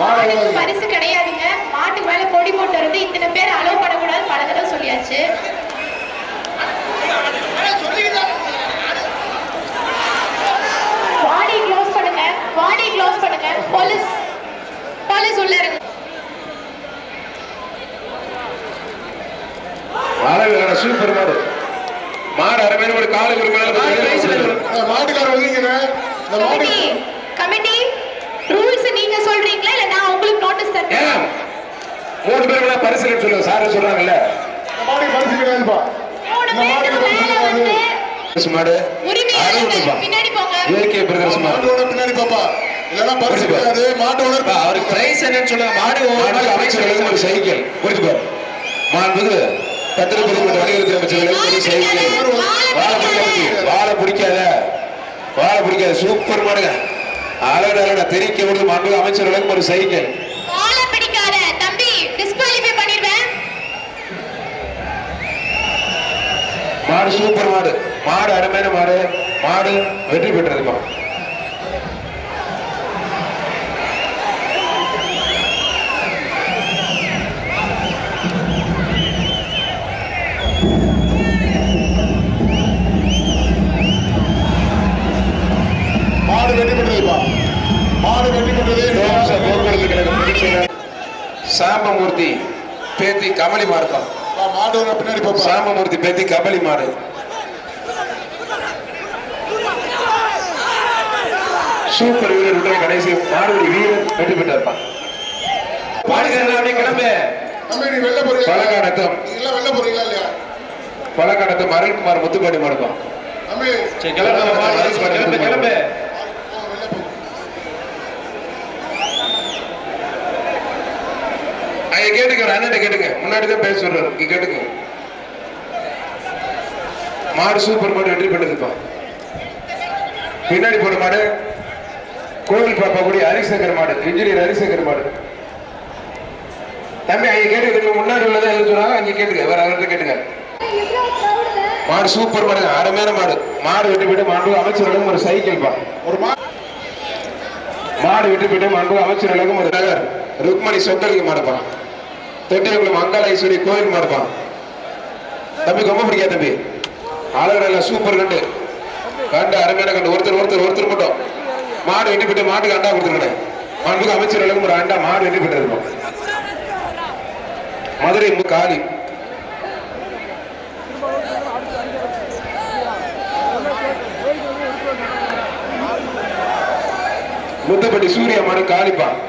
மாட்டுக்கு பரிசு கிடையாதுங்க. மாட்டுக்கு மேல கொடி போட்டு இருந்து இத்தனை பேர் அலோவ் பண்ணக்கூடாது பல தடவை சொல்லியாச்சு. வாடி க்ளோஸ் பண்ணுங்க. வாடி க்ளோஸ் பண்ணுங்க. போலீஸ். போலீஸ் உள்ள இருக்கு அழகான சூப்பர் மாடு மாடு அருமையான ஒரு காலுக்கு ஒரு மேல இந்த மூணு பேருக்கு பரிசுன்னு சொல்லுங்க. சார் சொல்றாங்கல்ல. இந்த மாட்டுக்கு பரிசு கிடையாதுப்பா மாட்டுக்கு மாடு இயற்கை பிரதர்சனம் மாடு பின்னாடி பாப்பா. இல்லைன்னா பரிசு. கிடையாது மாட்டோட அவருக்கு பிரைஸ் என்னன்னு சொல்லுங்க. மாடு நாள் அமைச்சர்களுக்கு ஒரு சைக்கிள். புரிஞ்சு பாரு மாண்புது பத்திரப்பதி மற்றும் வணிகத்துறை அமைச்சர்களுக்கு ஒரு சைக்கிள். வாழை பிடிக்காத வாழை பிடிக்காத. வாழை பிடிக்காத. சூப்பர் மாடுங்க. அழகு அழகா விடுது மாண்புது அமைச்சர்களுக்கு ஒரு சைக்கிள். மாடு சூப்பர் மாடு. மாடு அருமையான மாடு. மாடு வெற்றி பெற்றதுமா மாடு வெட்டி பண்றதுப்பா மாடு வெட்டி பண்றது தோம்ச போக்குவரத்து கழகம் பொதுச்செயலாளர் சாம்பமூர்த்தி பேத்தி கமலி மாடுப்பா மாட்டோட பின்னாடி பாப்பா. சாம்பமூர்த்தி பேத்தி கமலி மாடு. சூப்பர் வீரர் விட்டு கடைசி மாடுபடி வீரர் வெற்றி பெற்றார்ப்பா. பாடுகிறதா அப்படியே கிளம்பு. நீ வெளில போறீங்களா இல்லையா? பலகாடத்தம் அருள்குமார் முத்துப்பாடி மாடுப்பா தம்பி சரி, கிளம்பு, கிளம்பு, கிளம்பு, கிளம்பு. போ, வெளில போ ஐயா கேட்டுக்க ஒரு அண்ணன் கேட்டுங்க முன்னாடி தான் பேச சொல்றாரு. இங்க கேட்டுங்க மாடு சூப்பர் மாடு வெற்றி பெற்றதுப்பா பின்னாடி போற மாடு கோவில் பாப்பா கூடிய ஹரிசங்கர் மாடு இன்ஜினியர் ஹரிசங்கர் மாடு. தம்பி அங்க கேட்டுக்க. முன்னாடி உள்ளதான் எது சொன்னாங்க? அங்க கேட்டுங்க வேற அவர்கிட்ட கேட்டுங்க மாடு சூப்பர் மாடு அருமையான மாடு. மாடு வெட்டி போயிட்டு அமைச்சர் அமைச்சர்களும் ஒரு சைக்கிள் பா. ஒரு மாடு மாடு வெட்டி போயிட்டு மாண்பு அமைச்சர்களும் ஒரு நகர் ருக்மணி சொக்கலிங்க மாடுப்பா தொட்டியங்குளம் அங்காள கோயில் மாடுப்பா தம்பி ரொம்ப பிடிக்காது தம்பி. ஆளுநர் சூப்பர் கண்டு. கண்டு அருமையான கண்டு. ஒருத்தர் ஒருத்தர் ஒருத்தர் மட்டும். மாடு வெட்டி போட்டு மாட்டுக்கு அண்டா கொடுத்துருக்கேன். மாட்டுக்கு அமைச்சர் அளவுக்கு ஒரு அண்டா மாடு வெட்டி போயிட்டு மதுரை மு- காளி. முத்துப்பட்டி சூர்யா மாடு காளிப்பா.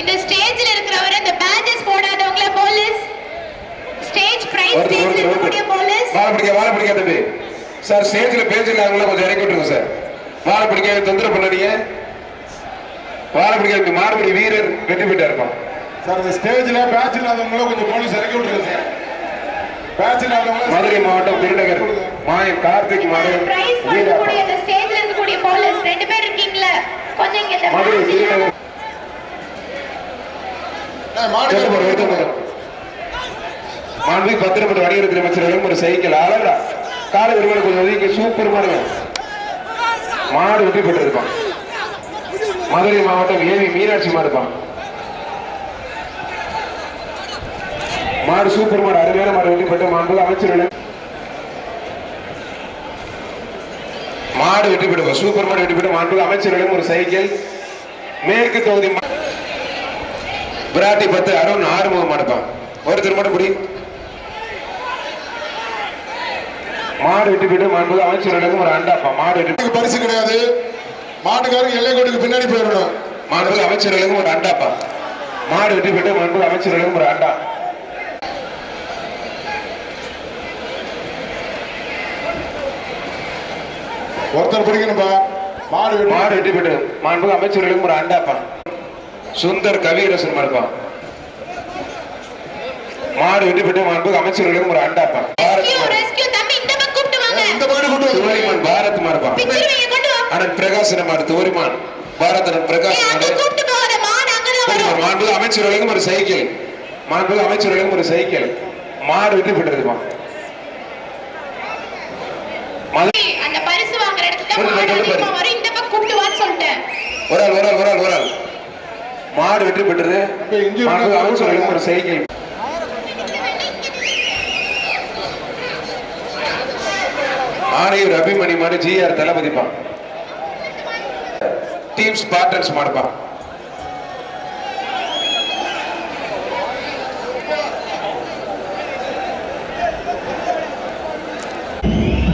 இந்த ஸ்டேஜ்ல இருக்கிறவரை இந்த பேஜஸ் போடாதவங்கள போலீஸ் ஸ்டேஜ் பிரைஸ் ஒருத்தர் ஸ்டேஜ்ல இருக்கக்கூடிய போலீஸ் வாழை பிடிக்க வாழை பிடிக்க தம்பி சார் ஸ்டேஜ்ல பேஜ் இல்லாதவங்கள கொஞ்சம் இறக்கி விட்டுருங்க சார் வாழை பிடிக்க தொந்தரவு பண்ணாதீங்க. வாழை பிடிக்க மாறுபடி வீரர் வெற்றி பெற்றா இருப்பான் சார் இந்த ஸ்டேஜ்ல பேட்ச் இல்லாதவங்களும் கொஞ்சம் போலீஸ் இறக்கி விட்டுருங்க சார் பேட்ச் இல்லாதவங்க மதுரை மாவட்டம் திருநகர் மாயம் கார்த்திக் மாடு பிரைஸ் ஸ்டேஜ்ல இருக்கக்கூடிய போலீஸ் ரெண்டு பேர் இருக்கீங்களா. கொஞ்சம் இங்க மதுரை திருநகர் மாடு கேட்டு போற ஒருத்தர் மட்டும். மாண்பு பத்திரப்பட்டு வணிகத்துறை அமைச்சர்களும் ஒரு சைக்கிள். அழகா. கால விரும்பல கொஞ்சம் ஒதுக்கி சூப்பர் மாடுங்க. மாடு ஒட்டி பெற்றிருப்பான் மதுரை மாவட்டம் ஏவி மீனாட்சி மாடுப்பான். மாடு சூப்பர் மாடு அருமையான மாடு வெற்றி மாண்பு அமைச்சர்கள் மாடு வெற்றி சூப்பர் மாடு வெற்றி மாண்பு அமைச்சர்களும் ஒரு சைக்கிள். மேற்கு தொகுதி விராட்டி பத்து அருண் ஆறுமுகம் மாடுப்பான் ஒருத்தர் மட்டும் குடி. மாடு வெட்டி போயிட்டு மாண்பு அமைச்சர்களுக்கும் ஒரு அண்டாப்பா மாடு வெட்டி பரிசு கிடையாது. மாட்டுக்காரங்க எல்லை கோட்டுக்கு பின்னாடி போயிடணும். மாண்பு அமைச்சர்களுக்கும் ஒரு அண்டாப்பா. மாடு வெட்டி போயிட்டு மாண்பு அமைச்சர்களுக்கும் ஒரு அண்டா. ஒருத்தர் பிடிக்கணும்பா. மாடு மாடு வெட்டி போயிட்டு மாண்பு அமைச்சர்களுக்கும் ஒரு அண்டாப்பா. சுந்தர் கவியரசன் மாடுப்பா மாடு வெட்டி போயிட்டு மாண்பு அமைச்சர்களுக்கும் ஒரு அண்டாப்பா. பாரத் பாரத் வா. அண்ணன் மாடு பிரகாஷ் மாடு. மாடு அங்கதான் வரும். மாண்பு அமைச்சர்களுக்கும் ஒரு சைக்கிள். மாண்பு அமைச்சர்களுக்கும் ஒரு சைக்கிள். மாடு வெற்றி மது ஏய், அந்த பரிசு வாங்குற சொல்லிட்டேன். ஒரு ஆள் ஒரு ஆள் ஒரு ஆள் ஒரு ஆள். மாடு வெற்றி பெற்றது. ஒரு சைக்கிள் ஆணையூர் அபிமணி மாடு ஜிஆர் தளபதிப்பா டீம் ஸ்பார்டன்ஸ் மாடுப்பா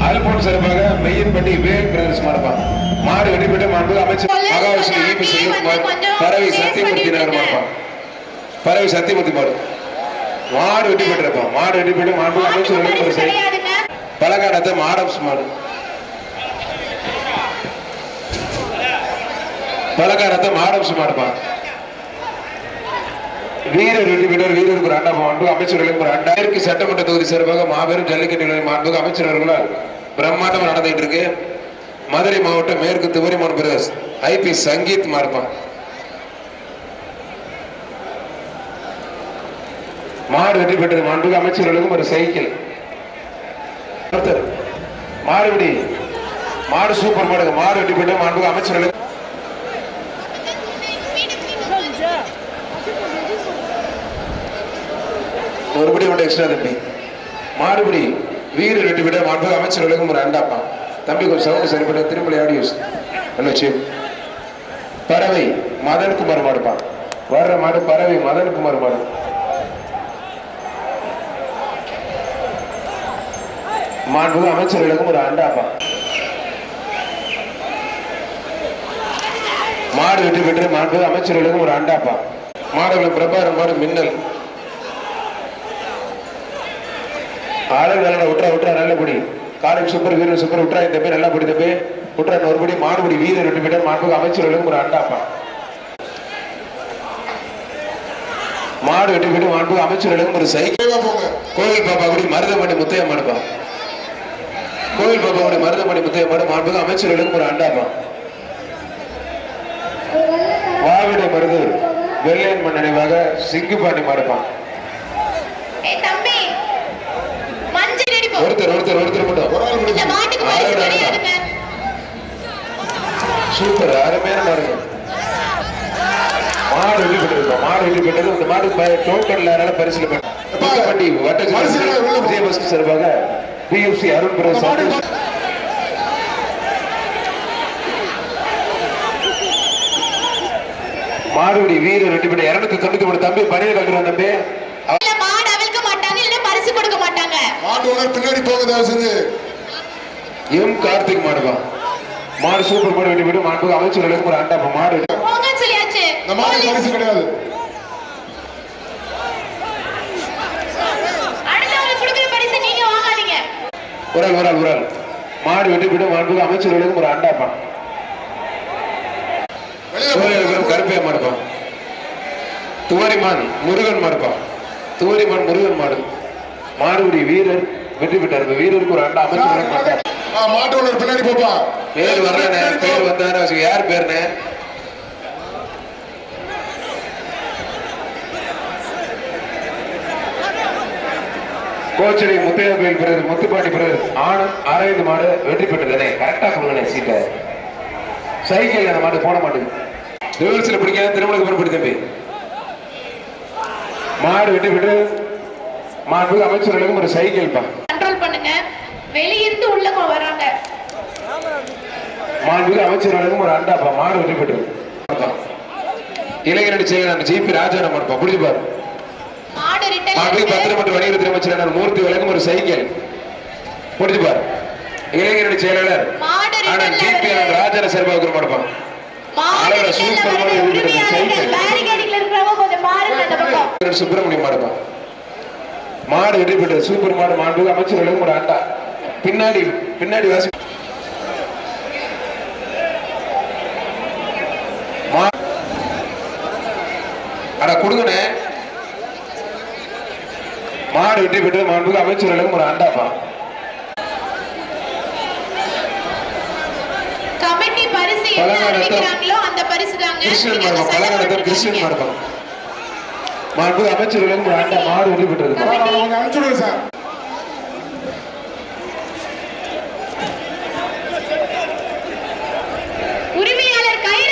அல்போன் சிறப்பாக மெய்யன்பட்டி வேல் பிரதர்ஸ் மாடுப்பா மாடு பெற்ற மாண்பு அமைச்சர் மகாவிஷ்ணு ஈபி செல்வகுமார் பறவை சத்தியமூர்த்தி நகர் மாடுப்பா பறவை சத்தியமூர்த்தி மாடு. மாடு பெற்றிருப்பா மாடு வெற்றி பெற்று மாண்பு கிடையாதுங்க. பலகாரத்தை மாடம்ஸ் மாடு. பலகாரத்தை மாடம்ஸ் மாடுப்பா. வீரர் வெற்றி பெற்றவர் வீரருக்கு ஒரு அண்டா மாண்பு அமைச்சர்களுக்கு ஒரு அண்டா இருக்கு சட்டமன்ற தொகுதி சார்பாக மாபெரும் ஜல்லிக்கட்டு நிலைய மாண்பு அமைச்சர்களால் பிரம்மாண்டம் நடந்துட்டு இருக்கு. மதுரை மாவட்டம் மேற்கு துவரிமான் பிரதர்ஸ் ஐபி சங்கீத் மார்பா. மாடு வெற்றி பெற்றது. மாண்பு அமைச்சர்களுக்கும் ஒரு சைக்கிள். ஒருத்தர் மாடு சூப்பர் மாடுங்க. மாடு வெட்டி போட்டு மாண்பு அமைச்சர்களுக்கு. ஒருபடி மட்டும் எக்ஸ்ட்ரா தம்பி மாடுபிடி வீரர் வெட்டி விட மாண்பு அமைச்சர்களுக்கும் ஒரு அண்டாப்பா. தம்பி கொஞ்சம் சவுண்ட் சரிப்பட திருமலை ஆடியோஸ் வச்சு பறவை மதனுக்கு குமார் வர்ற மாடு பறவை மதனுக்கு மறுபாடு மாடு மாண்பு அமைச்சர்களுக்கும் ஒரு அண்டாப்பா. மாடு விட்டு விட்டு மாண்பு அமைச்சர்களுக்கும் ஒரு அண்டாப்பா. மாடுகளும் பிரபாரம் மாடு மின்னல். ஆளுநர் நல்லா விட்டுறா விட்டுறா காலையில் சூப்பர் வீரர் சூப்பர் விட்டுறா இந்த பேர் நல்லா பிடி தம்பி விட்டுறா ஒருபடி மாடுபடி வீரர் வெற்றி பெற்ற மாண்பு அமைச்சர்களுக்கும் ஒரு அண்டாப்பா. மாடு வெற்றி பெற்று மாண்பு அமைச்சர்களுக்கும் ஒரு சைக்கிள் கோவில் பாப்பா குடி மருதமணி முத்தைய மாடுப்பா கோவில் பாப்பா குடி மருதமணி முத்தைய மாடு மாண்புக்கு அமைச்சர்களுக்கும் ஒரு அண்டாப்பா. வாவிடை மருது வெள்ளையன் மண் நினைவாக சிங்குபாண்டி மாடுப்பான் ஒருத்தர் ஒருத்தர் ஒருத்தர் மட்டும் ஒரு ஆள் பரிசு. கிடையாதுங்க சூப்பர் அருமையான மாடுங்க மாடு வெற்றி பெற்றிருக்கோம் மாடு பெற்றது இந்த மாடு டோக்கன்ல அதனால பரிசுல பெற்றாண்டி பரிசுல உள்ள போ. விஜயபஸ்கர் சார்பாக பிஎஃப்சி அருண் பிரதேஷ் சந்தோஷ் மாடுபடி வீரர் வெற்றி பெற்ற இருநூத்தி தொண்ணூத்தி மூணு தம்பி பணியை கட்டுறோம் தம்பி இல்ல மாடு அவிழ்க்க மாட்டாங்க இல்ல பரிசு கொடுக்க மாட்டாங்க மாட்டு ஓனர் பின்னாடி போங்க தயவு செஞ்சு. எம் கார்த்திக் மாடுவா மாடு சூப்பர் மாடு வெட்டி போட்டு மாடு அமைச்சர்களுக்கு ஒரு அண்டா மாடு. வெட்டி- போங்கன்னு சொல்லியாச்சு. இந்த மாட்டு போலீஸ். பரிசு கிடையாது. ஒரு ஆள் ஒரு ஆள் ஒரு ஆள் மாடு வெட்டி போட்டு மாடு அமைச்சர்களுக்கு ஒரு அண்டாப்பா. கருப்பையா மாடுப்பான் துவரிமான் முருகன் மாடுப்பான் துவரிமான் முருகன் மாடு. மாடுபடி வீரர் வெற்றி பெற்றார். வீரருக்கு ஒரு அண்டா அமைச்சர்களுக்கு ஒரு அண்டா. ஆ, மாட்டு ஓனர் பின்னாடி போப்பா பேர் வர்றேனே பேர் வந்தானே யார் பேருனே? கோச்சடி முத்தையா கோயில் பிறகு முத்துப்பாண்டி பிறகு ஆனந்த் அரவிந்த் மாடு வெற்றி பெற்றதுனே கரெக்டா கொடுங்கண்ணே சீட்டை. சைக்கிள் அந்த மாடு போட மாட்டேங்குது ரிவர்ஸ்ல பிடிக்காத திருமணக்கு பிறகு பிடி தம்பி மாடு வெற்றி பெற்று மாண்பு அமைச்சர்களுக்கும் ஒரு சைக்கிள் பா கண்ட்ரோல் பண்ணுங்க. வெளியிருந்து உள்ள வராங்க. மாண்புமிகு அமைச்சர்களுக்கும் ஒரு அண்டாப்பா மாடு வெற்றி பெற்று இளைஞரணி செயலர் ஜிபி ராஜாராம் இருப்பா புரிஞ்சு பாரு. மாண்புமிகு பத்திரம் மற்றும் வணிகத்துறை அமைச்சர் மூர்த்தி விலகும் ஒரு சைக்கிள் புரிஞ்சு பாரு. இளைஞரணி செயலாளர் ஆனால் ஜிபி. ராஜர சர்பாவுக்கு மாடுப்பான் சூப்பர் சைக்கிள். சுப்பிரமணியம் மாடுப்பான் மாடு வெற்றி பெற்றது. சூப்பர் மாடு மாண்புமிகு அமைச்சர்களுக்கும் ஒரு அண்டா பின்னாடி பின்னாடி வாசி அட கொடுங்கண்ணே. மாடு வெற்றி பெற்றது மாண்புமிகு அமைச்சர்களுக்கும் ஒரு அண்டாப்பா கமிட்டி பரிசு என்ன பலகாரத்தை- அறிவிக்கிறாங்களோ அந்த ஒரு அண்டா மாடு வெற்றி பெற்றது ஆ, அவங்க அனுப்பிச்சு விடுங்க சார்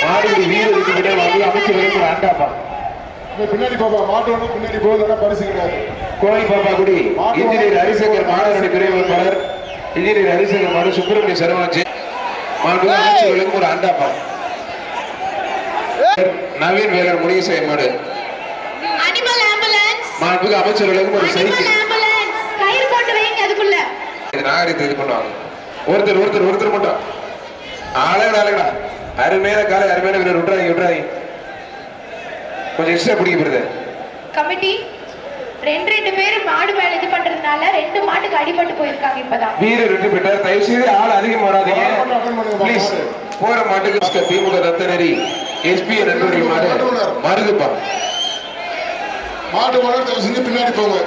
மாடுபிடி வீரர் வெற்றி பெற்ற மாண்பு அமைச்சர்களுக்கு தம்பி, பின்னாடி போப்பா மாட்டு ஒண்ணு பின்னாடி போகுதுன்னா பரிசு கிடையாது. கோயில் பாப்பாக்குடி இன்ஜினியர் ஹரிசங்கர் மாணவருடைய துறை வேட்பாளர் இன்ஜினியர் ஹரிசங்கர் மாடு சுப்பிரமணிய சரவணன் மாண்பு அமைச்சர்களுக்கு ஒரு அண்டாப்பா நவீன் வேலர் முருகேசன் மாடு. அனிமல் ஆம்புலன்ஸ் மாண்புக்கு அமைச்சர்களுக்கு ஒரு சைக்கிள் நாகரிகத்தை இது பண்ணுவாங்க ஒருத்தர் ஒருத்தர் ஒருத்தர் மட்டும். அழகடா அழகடா அருமையான காலை அருமையான வீரர். விட்றாங்க விட்றாங்க கொஞ்சம் எக்ஸ்ட்ரா பிடிக்க போயிருது கமிட்டி ரெண்டு ரெண்டு பேரும் மாடு மேல இது பண்றதுனால ரெண்டு மாட்டுக்கு அடிபட்டு போயிருக்காங்க இப்பதான். வீரர் வெற்றி பெற்றார். தயவு செய்து ஆள் அதிகம் வராதீங்க. ப்ளீஸ் போற மாட்டுக்கு திமுக ரத்த நெறி எஸ்பி நண்பர்கள் மாடு மருதுப்பா. மாட்டு ஓனர் தயவு செஞ்சு பின்னாடி போங்க.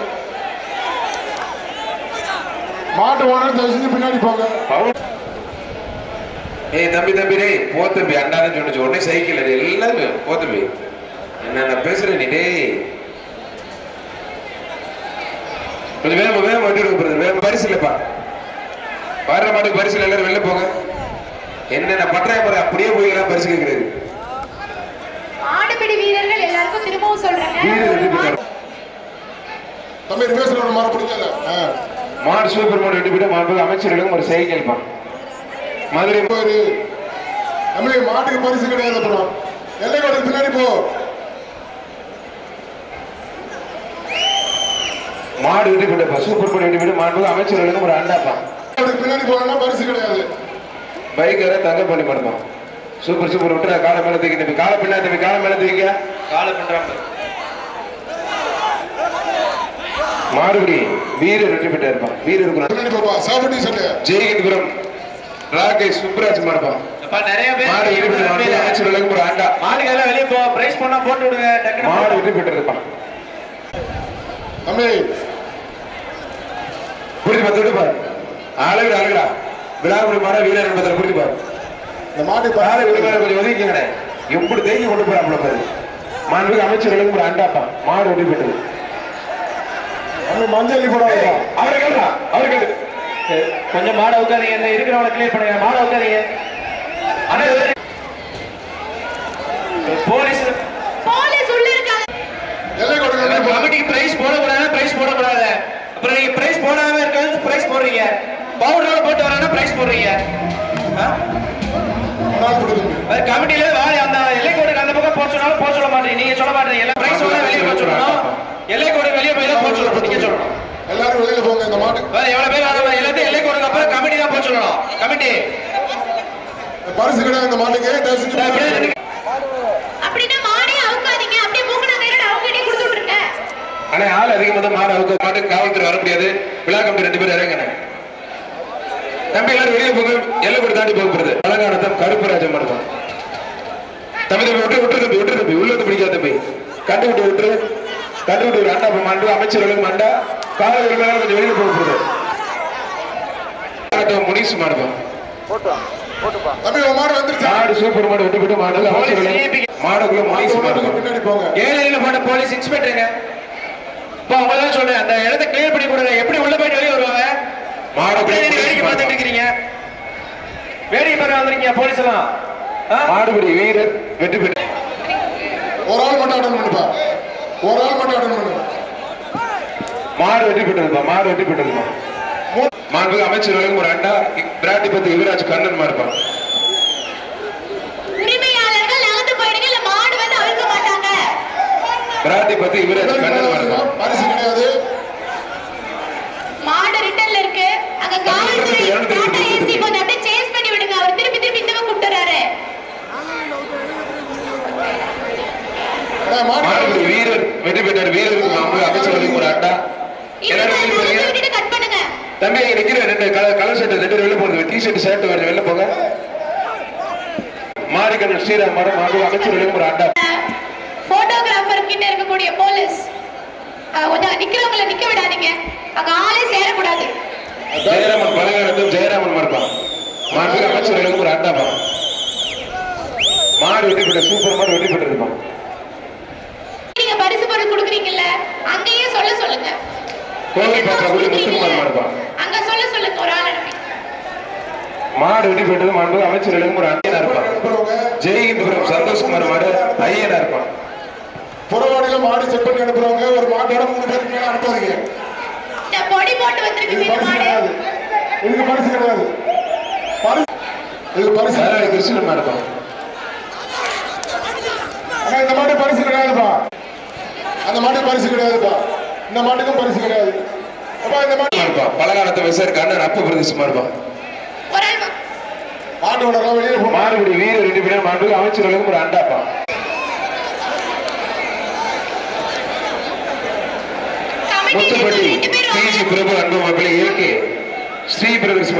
மாட்டு ஓனர் தயவு செஞ்சு பின்னாடி போங்க. ஏய் தம்பி தம்பி டேய் போ தம்பி அண்ணாதான் சொன்னிச்சு உடனே சைக்கிள் அடி எல்லாமே போ தம்பி. என்ன நான் பேசுறேன் நீ டேய். கொஞ்சம் வேகமா வேகமா வண்டி எடுக்க போறது வேகமா பரிசு இல்லப்பா. வர்ற மாட்டுக்கு பரிசு எல்லாரும் வெளில போங்க. என்னென்ன பண்றாங்க பாரு அப்படியே போய் எல்லாம் பரிசு கேட்கறது மாடுபிடி வீரர்கள் எல்லாருக்கும் திரும்பவும் சொல்றேன். மாடு மாண்பு அமைச்சர்களும் ஒரு பா மதுரை போயிரு. தம்பி மாட்டுக்கு பரிசு கிடையாது அப்புறம். எல்லைக்கோட்டுக்கு பின்னாடி போ. மாடு வெற்றி பெற்ற சூப்பர் மாடு வெற்றி பெற்ற மாண்பு அமைச்சர்களும் ஒரு அண்டாப்பா அதுக்கு பின்னாடி போனா பரிசு கிடையாது. பைக்கரை தங்க பண்ணி படுப்பான் சூப்பர் சூப்பர். விட்டுறா காலை மேல தூக்கி தம்பி. காலை பின்னா தம்பி காலை மேல தூக்கிக்க. காலை பண்றாங்க மாறுபடி வீரர் வெற்றி பெற்று இருப்பான் வீரர் ஜெயகந்திபுரம் ராகேஷ் சுப்ராஜ் மாடுப்பான் அப்பா நிறைய பேர் மாடு வெற்றி பெற்ற மாடு அமைச்சர்களுக்கு ஒரு ஆண்டா. மாடுகள் வெளியே போ பிரைஸ் பண்ணா போட்டு விடுங்க. டக்குனு மாடு வெற்றி பெற்று இருப்பான் தம்பி. புரிஞ்சு பார்த்து விட்டு பாரு. அழகுடா அழகுடா. விழாக்குடி மாட வீரர் என்பதில் புரிஞ்சு பாரு. இந்த காலை பரிசு விடுமாறு கொஞ்சம் ஒதுக்கிங்கடே எப்படி தேங்கி கொண்டு போறாப்புல பாரு. மாண்புக்கு அமைச்சர்களுக்கு ஒரு அண்டாப்பா மாடு பெற்றது தம்பி மஞ்சள் போடாதா அவரை கேளுடா அவரை கேளு. சரி, கொஞ்சம் மாடை உட்காதீங்க இந்த இருக்கிறவங்களை கிளியர் பண்ணுங்க. மாடை உட்காதீங்க போலீஸ் போலீஸ் உள்ள இருக்காங்க. எல்லைக்கோட்டுக்கு கமிட்டிக்கு பிரைஸ் போடக்கூடாது பிரைஸ் போடக்கூடாது. அப்புறம் நீங்க பிரைஸ் போடாம இருக்கிறது பிரைஸ் போடுறீங்க. பவுடரோட போட்டு வரேன்னா பிரைஸ் போடுறீங்க. வாரி அந்த எல்லை கோடுக்கு அந்த பக்கம் போக சொன்னாலும் போக சொல்ல மாட்டீங்க நீங்க சொல்ல மாட்டீங்க எல்லாம் பிரைஸ் எல்லாம் வெளியே போக சொல்லணும் எல்லை கோடு வெளியே போய் தான் போக சொல்லணும் நீங்க சொல்லணும். எல்லாரும் வெளியில போங்க இந்த மாட்டு வேற எவ்வளவு பேர் ஆனாலும் எல்லாத்தையும் எல்லை கோடுக்கு அப்புறம் கமிட்டி தான் போக சொல்லணும். கமிட்டி பரிசு கிடையாது இந்த மாட்டுக்கு மாடே ஆனா ஆள் அதிகமா தான் மாடு அவுக்க மாட்டு காவல்துறை வர முடியாது. விழா கமிட்டி ரெண்டு பேரும் இறங்குங்க. தம்பி எல்லாரும் வெளியே போங்க. எல்லை கூட தாண்டி போக போறது. அலங்காரத்தம் கருப்பராஜன் மடுப்பான் தம்பி தம்பி விட்டு விட்டு தம்பி விட்டு தம்பி. உள்ள பிடிக்காத தம்பி. கண்டு விட்டு விட்டு கண்டு விட்டு ஒரு அண்டா மாண்டு அமைச்சர்களுக்கு மண்டா. காவலர்கள் மேல கொஞ்சம் வெளியே போக போறது முனிசு மாடுப்பான் தம்பி உன் மாடு வந்துருச்சா? மாடு சூப்பர் மாடு விட்டு விட்டு மாடு. மாடுக்குள்ள முனிசு மாடுப்பான் பின்னாடி போங்க. ஏழையில போலீஸ் இன்ஸ்பெக்டருங்க. இப்போ சொல்றேன். அந்த இடத்த கிளியர் பண்ணி கொடுங்க. எப்படி உள்ள போயிட்டு வெளியே வருவாங்க? வேடிக்கை பார்த்துட்டு இருக்கிறீங்க வேடிக்கை பார்க்க வந்திருக்கீங்க போலீஸ் எல்லாம்? மாடுபடி வீரர் வெற்றி பெற்று ஒரு ஆள் மட்டும் அட்டன் பண்ணுப்பா. ஒரு ஆள் மட்டும் அட்டன் பண்ணு மாடு வெற்றி பெற்றிருப்பா மாடு வெற்றி பெற்றிருப்பா மாண்பு அமைச்சர்களுக்கும் ஒரு அண்டா பிராட்டி பத்தி யுவராஜ் கண்ணன் மாறுப்பான் உரிமையாளர்கள் நகர்ந்து போயிடுங்க இல்ல மாடு வந்து அழுக்க மாட்டாங்க. பிராட்டி பத்தி யுவராஜ் கண்ணன் மாறுப்பான் பரிசு கிடையாது மாடு ரிட்டர்ன்ல இருக்கு அங்க காவல்துறை டாடா ஏசி கொஞ்சம் அப்படியே சேஸ் பண்ணி விடுங்க அவர் திருப்பி திருப்பி இந்த பக்கம் கூப்பிட்டுறாரு அண்ணா, மாடு மாடுபடி வீரர். வெற்றி பெற்றார். வீரருக்கு மாண்பு அமைச்சர்களுக்கும் ஒரு பண்ணுங்க. தம்பி நிக்கிற ரெண்டு கலர் கலர் ஷர்ட் ரெண்டு வெளில போறது டி ஷர்ட் ஷர்ட் வருது வெளில போங்க. மாரிக்கண்ணன் ஸ்ரீராம் மாடு மாண்பு அமைச்சர்களுக்கும் ஒரு அண்டா போட்டோகிராஃபர் கிட்ட இருக்கக்கூடிய போலீஸ் கொஞ்சம் நிக்கிறவங்கள நிக்க விடாதீங்க. அங்க ஆளே சேரக்கூடாது. ஜெயராமன் பலகாரத்தும் ஜெயராமன் மாறுப்பான் மாண்பு அமைச்சர்களுக்கும் ஒரு அண்டாப்பா மாடு வெற்றி பெற்ற சூப்பர் மாடு வெற்றி பெற்றிருப்பான். நீங்க பரிசு பொருள் கொடுக்குறீங்கல்ல அங்கேயே சொல்ல சொல்லுங்க. கோவில் கூட முத்துக்குமார் மாடுப்பான் அங்க சொல்ல சொல்லுங்க ஒரு ஆள் அனுப்பி மாடு வெற்றி பெற்றது மாண்பு அமைச்சர்களுக்கும் ஒரு அண்டா இருப்பான் ஜெயகிந்தபுரம் சந்தோஷ்குமார் மாடு ஐயனா இருப்பான் புறவாடியில மாடு செட் பண்ணி அனுப்புறவங்க ஒரு மாட்டோட மூணு பேருக்கு மேல அனுப்பாதீங்க. இந்த பொடி போட்டு வந்திருக்கு இந்த மாடு. கிடையாது. இதுக்கு பரிசு கிடையாது. பரிசு இது பரிசு கிடையாது. கிருஷ்ணன் மாடு இருப்பான் ஆனா இந்த மாட்டு பரிசு கிடையாதுப்பா. அந்த மாட்டு பரிசு கிடையாதுப்பா. இந்த மாட்டுக்கும் பரிசு கிடையாது. அப்பா இந்த மாட்டு இருப்பான் பலகாலத்தை அண்ணன் அப்ப பிரதேசமா வா. மாட்டோட வெளியே போ மாடுபிடி வீரர் ரெண்டு பேரும் மாடு அமைச்சர்களுக்கும் ஒரு அண்டாப்பா. முத்துப்பட்டி பிஜி. பிரபு அன்பு மாப்பிள்ளை இயற்கை. ஸ்ரீ பிரதர்ஸ்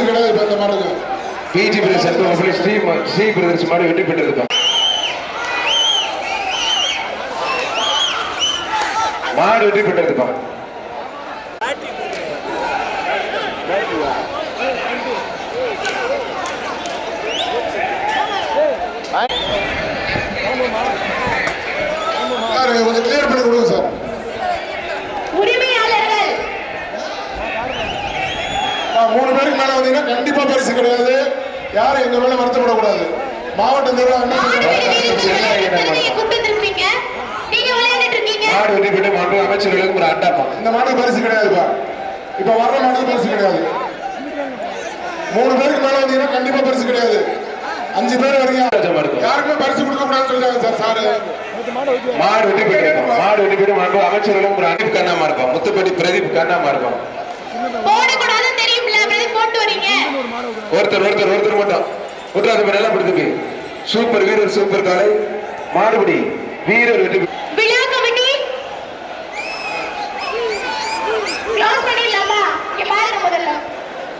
கிடையாது இப்ப இந்த மாட்டுக்கு பிஜி பிரதர்ஸ் அன்பு மாப்பிள்ளை ஸ்ரீ ம- ஸ்ரீ பிரதர்ஸ் மாடு வெற்றி பெற்றிருப்பான் மாடு வெற்றி பெற்றிருப்பான் கொஞ்சம் கிளியர் பண்ணி கொடுங்க சார். மூணு பேருக்கு மேல வந்தீங்கன்னா கண்டிப்பா பரிசு கிடையாது. யாரும் எங்க மேல வருத்தப்படக்கூடாது. என்ன மாடு மாடு பெற்று மாடு அமைச்சர்களுக்கும் ஒரு அண்டாப்பா இந்த மாட்டுக்கு பரிசு கிடையாதுப்பா. இப்ப வர்ற மாட்டுக்கு பரிசு கிடையாது. மூணு பேருக்கு மேல வந்தீங்கன்னா கண்டிப்பா பரிசு கிடையாது. அஞ்சு பேர் வரீங்க. மாடு. யாருக்குமே பரிசு கொடுக்க கூடாதுன்னு சொல்றாங்க சார் சாரு. மாடு வெற்றி பெற்றிருப்பான் மாடு வெற்றி பெற்று மாடு அமைச்சர்களுக்கும் ஒரு அனுப் கண்ணாமா இருப்பான் முத்துப்பட்டி பிரதீப் கண்ணாமா இருப்பான் ஒருத்தர் ஒருத்தர் ஒருத்தர் மட்டும். ஒருத்தர் அது நல்லா படுத்துக்கு சூப்பர் வீரர் சூப்பர் காலை மாடுபடி வீரர் பெற்று-